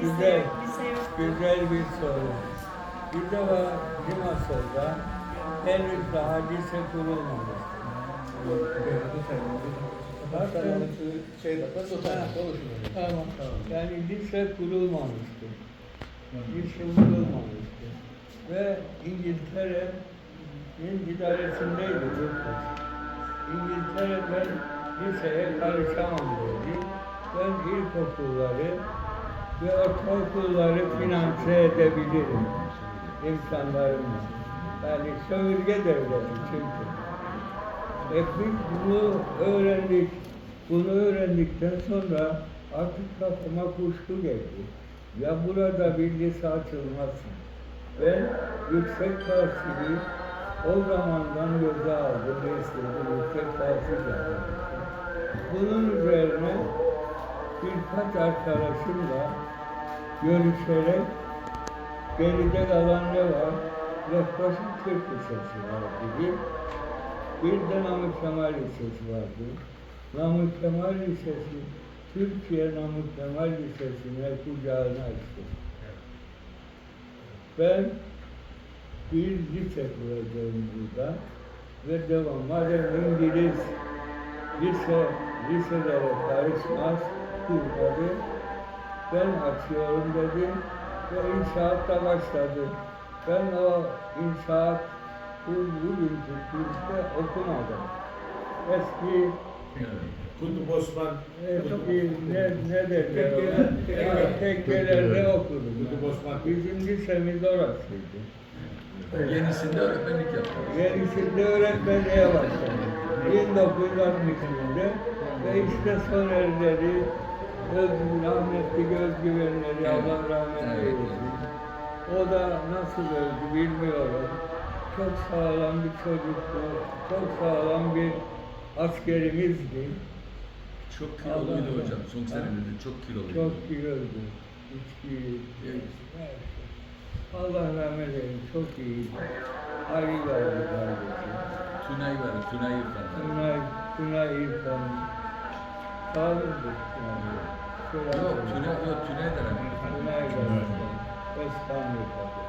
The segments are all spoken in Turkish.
Lise, Güzel. lise yok. Güzel bir soru. Bir de var Limassol'da henüz daha lise kurulmamıştır. Zaten Şey yapar, sosyal Tamam, yani lise kurulmamıştır. Lise kurulmamıştır. Ve İngiltere'nin idaresindeydi bu kız. İngiltere'den liseye karışamam dedi. Ben ilkokulları ve ortaokulları finanse edebilirim imkanlarımla. Yani sömürge devleti çünkü. E biz bunu öğrendik. Bunu öğrendikten sonra artık kafama kuşku geldi. Ya burada bir lise açılmazsa. Ben yüksek tahsili o zamandan göze aldım. Mesleği yüksek tahsil. Bunun üzerine birkaç arkadaşımla görüşerek geride kalan ne var? Lefkoşa Türk Lisesi var dedi. Bir de Namık Kemal Lisesi vardı. Namık Kemal Lisesi, Türkiye Namık Kemal Lisesi'ne kucağını açtı. Ben bir lise kuracağım burada ve devam. Madem İngiliz lise, liselere karışmaz, kurmadı. Ben açıyorum dedi ve inşaat da başladı. Ben o inşaat bu bugünkü kursta okumadım. Eski Kutup Osman, eski ne, ne derler ona? Tekkelerde okudum. Kutup Osman. Bizim lisemiz orasıydı. Yenisinde öğretmenlik yaptım. Yenisinde öğretmenliğe başladım. 1960'ında ve işte Sonerleri, öz, rahmetli özgüvenleri, Allah rahmet Evet. eylesin. O da nasıl öldü bilmiyorum. Çok sağlam bir çocuktu, çok sağlam bir askerimizdi. Çok kiloluydu hocam. Son senelerinde çok kiloluydu. Çok öldü. İçki, Evet. Allah rahmet eylesin, çok iyiydi. Ali vardı kardeşim. Tunay var, Tunay İrfan. Tunay, Tunay İrfan. Sağlıklı Tunay. Yok, Tunay, yok da rahmetli. Tunay var. Özkan.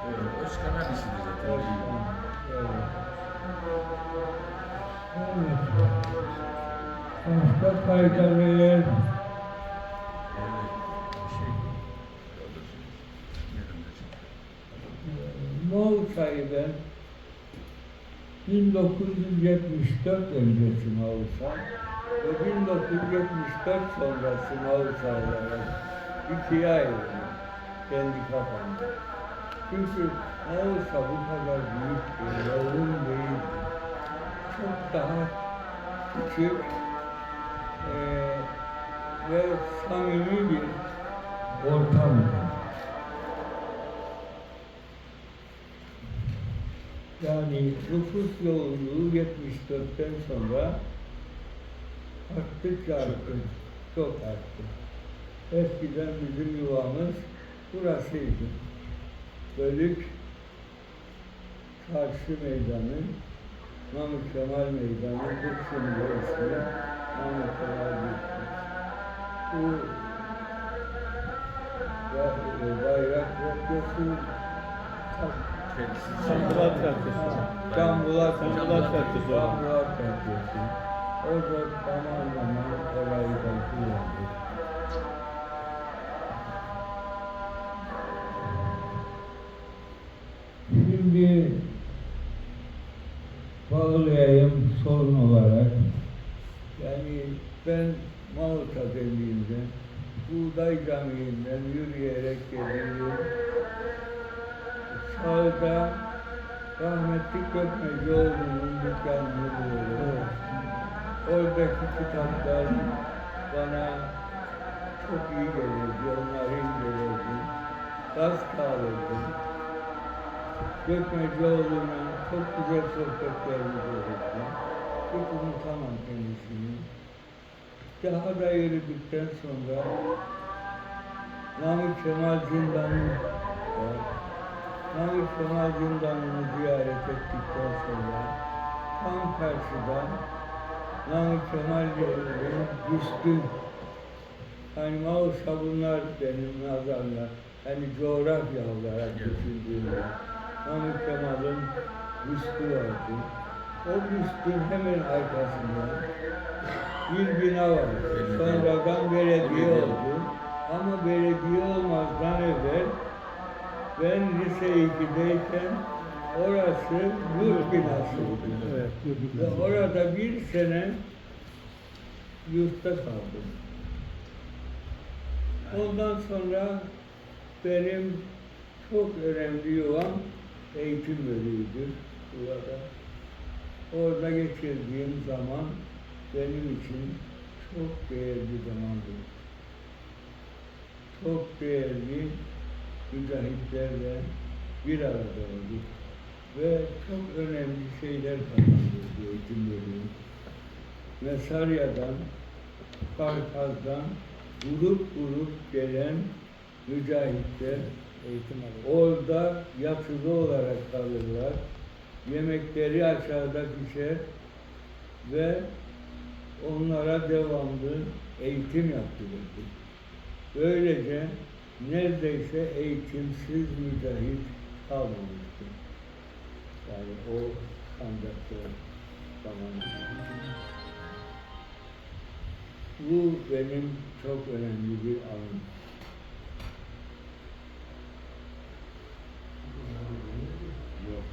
Evet, Özkan abisiydi zaten. Özkan. Evet. Şey, hocam? Moğolçay'ı ben 1974 öncesi Moğolçay ve 1974 sonrası Moğolçaylara ikiye ayrıldım kendi kafamda. Çünkü Moğolça bu kadar büyük bir yoğun değil. Çok daha küçük eee ve samimi bir ortam. Yani nüfus yoğunluğu 74'ten sonra arttıkça arttı. Çok arttı. Eskiden bizim yuvamız burasıydı. Bölük Çarşı Meydanı, Namık Kemal Meydanı, Dursun'da ismi Namık Kemal Dursun. Bu bayrak radyosu Kendisi Sandılar Tiyatrosu. Cambular Cambular Tiyatrosu. Tiyatrosu. Orada zaman da kullandık. Şimdi bağlayayım sorun olarak. Yani ben Malta Deliği'nde Buğday Camii'nden yürüyerek geliyorum. Sağda rahmetli Gökmecioğlu'nun dükkanını buluyorum. Oradaki kitaplar bana çok iyi gelirdi, onları incelirdim. Gaz kalırdım. Gökmecioğlu'na çok güzel sohbetlerimiz olurdu. Hiç unutamam kendisini. Daha da yürüdükten sonra Namık Kemal Zindanı var. Namık Kemal Zindanı'nı ziyaret ettikten sonra tam karşıda Namık Kemal Bey'in büstü Hani Mausa bunlar benim nazarımda. Hani coğrafya olarak düşündüğümde. Mahmut Kemal'in büstü vardı. O büstün hemen arkasında bir bina var. Sonradan belediye oldu. Ama belediye olmazdan evvel ben lise 2'deyken orası yurt. Evet. Ve orada bir sene yurtta kaldım. Ondan sonra benim çok önemli yuvam eğitim bölüğüydü burada. Orada geçirdiğim zaman benim için çok değerli zamandı. Çok değerli mücahitlerle bir arada olduk. Ve çok önemli şeyler bu eğitim bölümü. Mesarya'dan, Karkaz'dan grup grup gelen mücahitler Eğitim alıyor. orada yatılı olarak kalırlar. Yemekleri aşağıda pişer ve onlara devamlı eğitim yaptırıldı. Böylece neredeyse eğitimsiz mücahit kalmamıştı. Yani o sancakta zamanında. Bu benim çok önemli bir anım. Yok.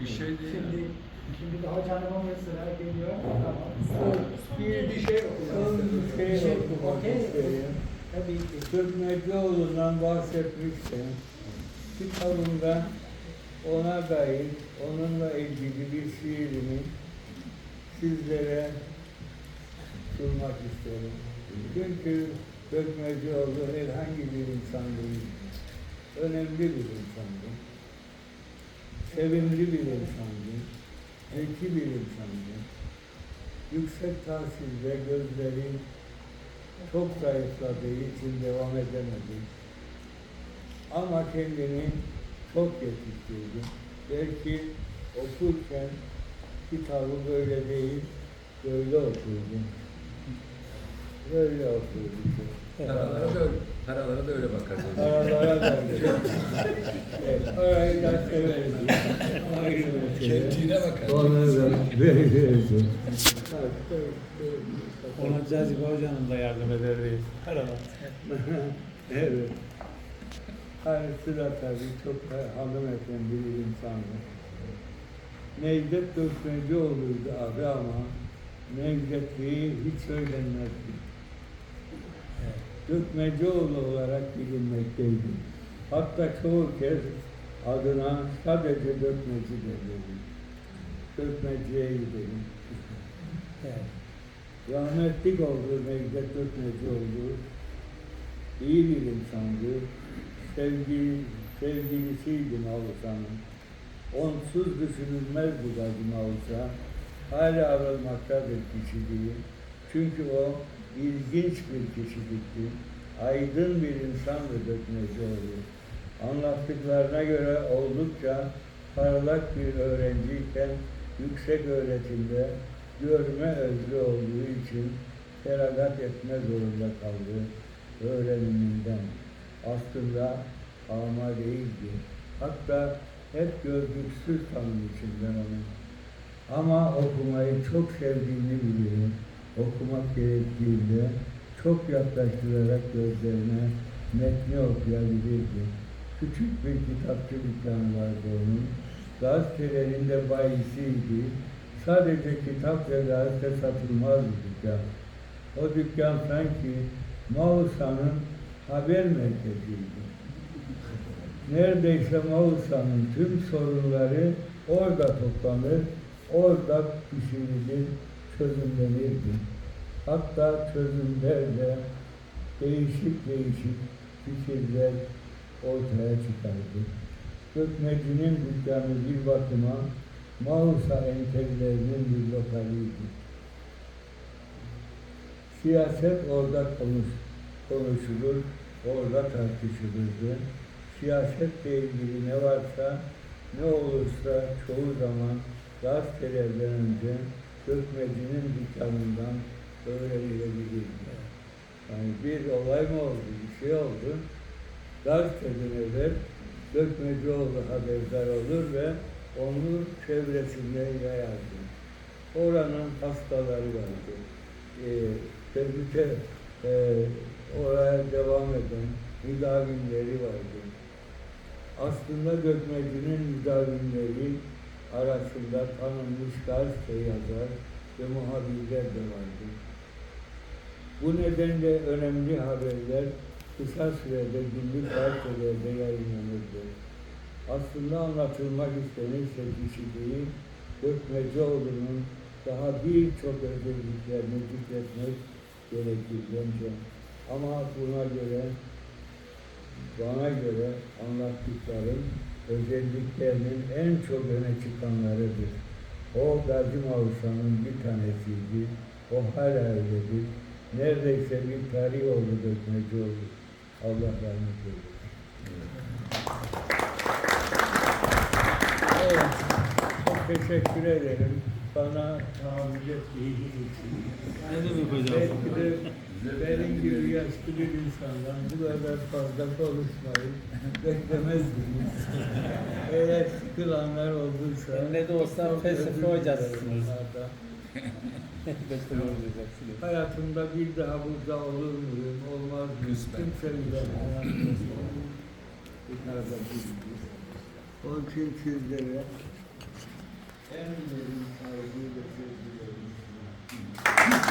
Bir şey değil. Şimdi, şimdi daha canıma mesela geliyor. Tamam. Bir, bir şey, son bir şey okumak Okey. isterim. Tabii ki. Türkmecioğlu'ndan bahsetmiştim. Kitabımda ona dair, onunla ilgili bir şiirimi sizlere sunmak isterim. Çünkü Türkmecioğlu herhangi bir insan değil. Önemli bir insandı. Sevimli bir insandı. Zeki bir insandı. Yüksek tahsilde gözleri çok zayıfladığı için devam edemedi. Ama kendini çok yetiştirdi. Belki okurken kitabı böyle değil, böyle okurdu. Böyle okurdu. Paralara da öyle, paralara da öyle bakar. Aralara da öyle. Evet, orayı da severiz. Kendine bakar. Ona da. Ona Cazibe Hoca'nın da yardım ederiz. evet. Karısı da tabii çok da hanımefendi bir insandı. Necdet Dökmecioğlu'ydu adı ama Necdetliği hiç söylenmezdi. Dökmecioğlu olarak bilinmekteydi. Hatta çoğu kez adına sadece Dökmeci denildi. Dökmeciye gidelim. Evet. Rahmetlik oldu Necdet Ökmecioğlu. İyi bir insandı. Sevgi, sevgilisiydi Mavusa'nın. Onsuz düşünülmezdi Gazi Mavusa. Hala arılmaktadır kişiliği. Çünkü o ilginç bir kişilikti. Aydın bir insandı Dökmecioğlu. Anlattıklarına göre oldukça parlak bir öğrenciyken yüksek öğretimde görme özlü olduğu için feragat etme zorunda kaldı öğreniminden. Aslında ama değildi. Hatta hep görgüsüz tanımışım ben onu. Ama okumayı çok sevdiğini biliyorum. Okumak gerektiğinde çok yaklaştırarak gözlerine metni okuyabilirdi. Küçük bir kitapçı dükkanı vardı onun. Gazetelerinde bayisiydi. Sadece kitap ve gazete satılmazdı dükkan. O dükkan sanki Mausa'nın haber merkeziydi. Neredeyse Mausa'nın tüm sorunları orada toplanır, orada pişirilir, çözümlenirdi. Hatta çözümlerle değişik değişik fikirler ortaya çıkardı. Dökmecinin dükkanı bir bakıma Mausa entellerinin bir lokaliydi. Siyaset orada konuş, konuşulur, orada tartışılırdı. siyasetle ilgili ne varsa, ne olursa çoğu zaman gazetelerden önce Gökmeci'nin dükkanından öğrenilebilirdi. Yani bir olay mı oldu, bir şey oldu. Gazeteden evvel Gökmecioğlu haberdar olur ve onun çevresinde yayardı. Oranın hastaları vardı. Ee, tehlike e, oraya devam eden müdavimleri vardı. Aslında Gökmeci'nin müdavimleri arasında tanınmış gazete yazar ve muhabirler de vardı. Bu nedenle önemli haberler kısa sürede günlük gazetelerde yayınlanırdı. Aslında anlatılmak istenirse kişiliği Gökmecioğlu'nun daha birçok özelliklerini zikretmek gerekir bence. Ama buna göre, bana göre anlattıklarım özelliklerinin en çok öne çıkanlarıdır. O Gazi Mavuşan'ın bir tanesiydi. O hala öyledir. Neredeyse bir tarih oldu Gökmecioğlu. Allah rahmet eylesin. Evet, çok teşekkür ederim. Bana tahammül ettiğiniz için. Ne demek hocam? Belki de benim gibi yaşlı bir insandan bu kadar fazla konuşmayı beklemezdiniz. Eğer sıkılanlar olduysa... Ne de olsa felsefe hocasısınız. Hayatımda bir daha burada olur muyum, olmaz mıyım? Kısmen. Kimse bilir. hayatımda. Onun için sizlere en derin saygıyla sevgilerimi sunuyorum.